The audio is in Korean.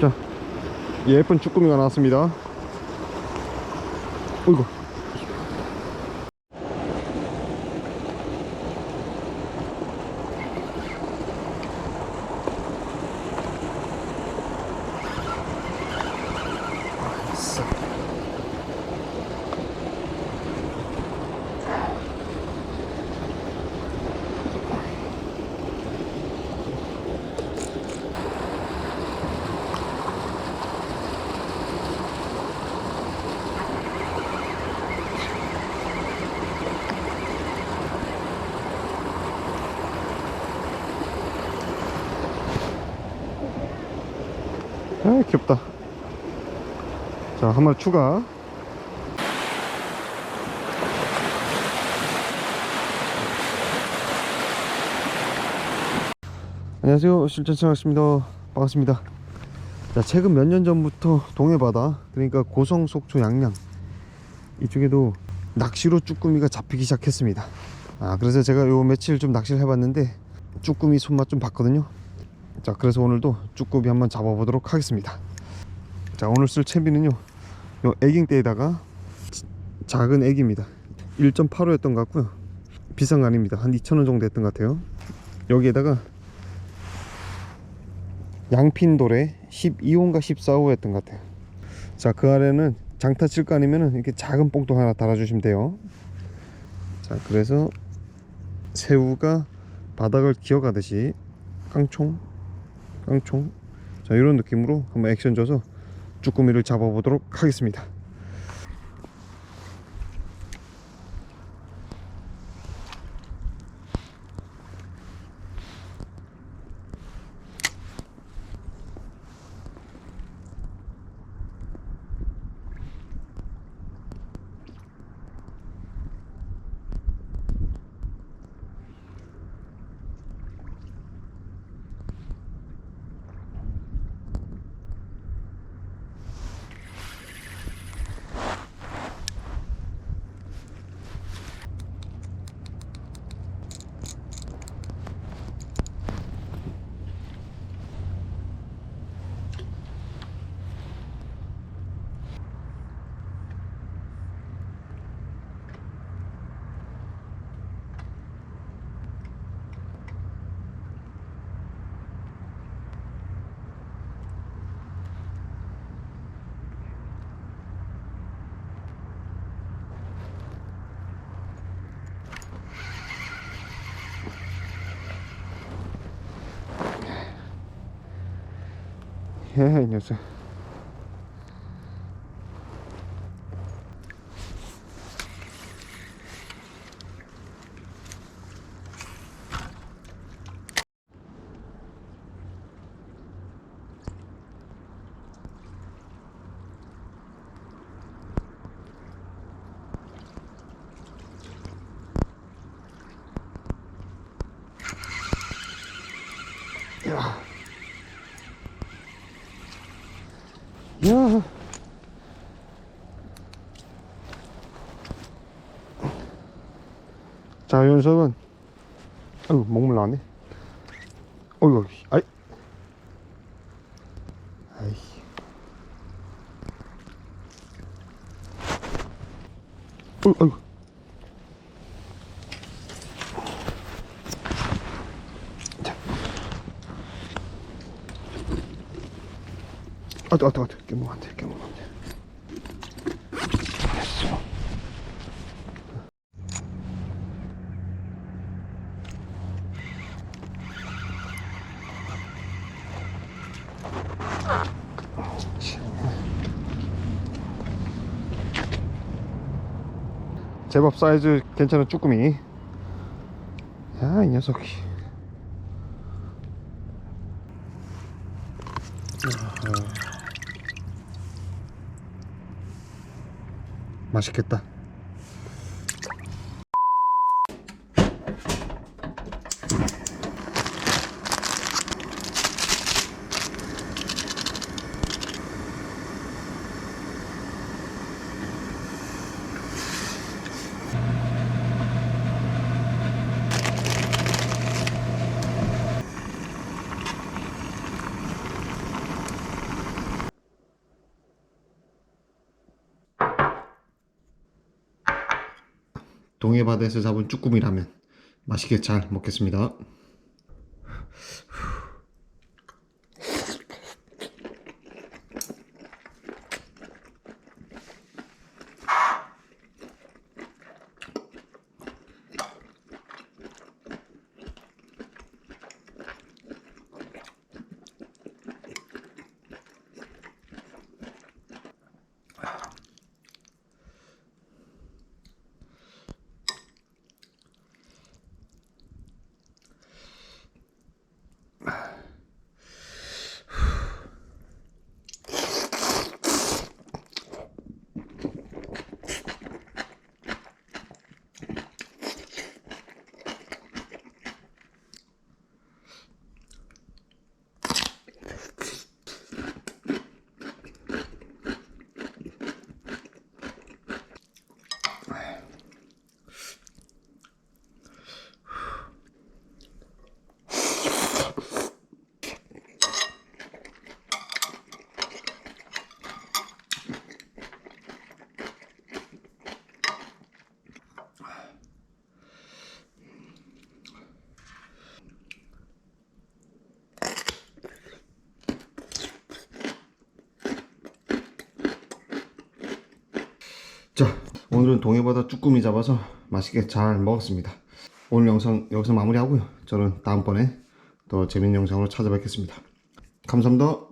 자, 예쁜 쭈꾸미가 나왔습니다. 어이구. 아, 귀엽다. 자, 한 마리 추가. 안녕하세요. 실전창학습니다. 반갑습니다. 자, 최근 몇 년 전부터 동해바다, 그러니까 고성, 속초, 양양 이쪽에도 낚시로 쭈꾸미가 잡히기 시작했습니다. 아, 그래서 제가 요 며칠 좀 낚시를 해봤는데 쭈꾸미 손맛 좀 봤거든요. 자, 그래서 오늘도 쭈꾸미 한번 잡아보도록 하겠습니다. 자, 오늘 쓸 채비는요, 요 애깅대에다가 지- 작은 애기입니다. 1.85였던 것 같고요. 비싼 거 아닙니다. 한 2,000원 정도 했던 것 같아요. 여기에다가 양핀돌에 12호인가 14호였던 것 같아요. 자, 그 아래는 장타 칠 거 아니면은 이렇게 작은 뽕도 하나 달아주시면 돼요. 자, 그래서 새우가 바닥을 기어가듯이 깡총, 깡총. 자, 이런 느낌으로 한번 액션 줘서 쭈꾸미를 잡아보도록 하겠습니다. 예, 이녀 야. 야. 자, 이 녀석은 아이고, 먹물 나왔네. 어이구, 아이. 아이. 어이구, 아이고. 자. 아, 뜨거, 뜨거, 뜨거. 깨먹으면 안 돼, 깨먹으면 안 돼. 됐어. 제법 사이즈 괜찮은 쭈꾸미. 야, 이 녀석이. 맛있겠다. 동해 바다에서 잡은 쭈꾸미라면 맛있게 잘 먹겠습니다. 자, 오늘은 동해바다 쭈꾸미 잡아서 맛있게 잘 먹었습니다. 오늘 영상 여기서 마무리하고요. 저는 다음번에 더 재밌는 영상으로 찾아뵙겠습니다. 감사합니다.